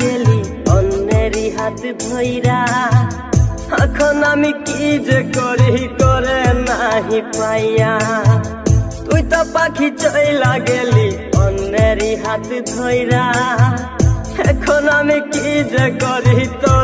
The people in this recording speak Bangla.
গেলি, অন্যেরই হাত ধইরা। এখন আমি কি যে করি, করে নাহি পাইয়া। তুই তো পাখি চইলা গেলি, অন্যেরই হাত ধৈরা এখন আমি কি যে করি তোরে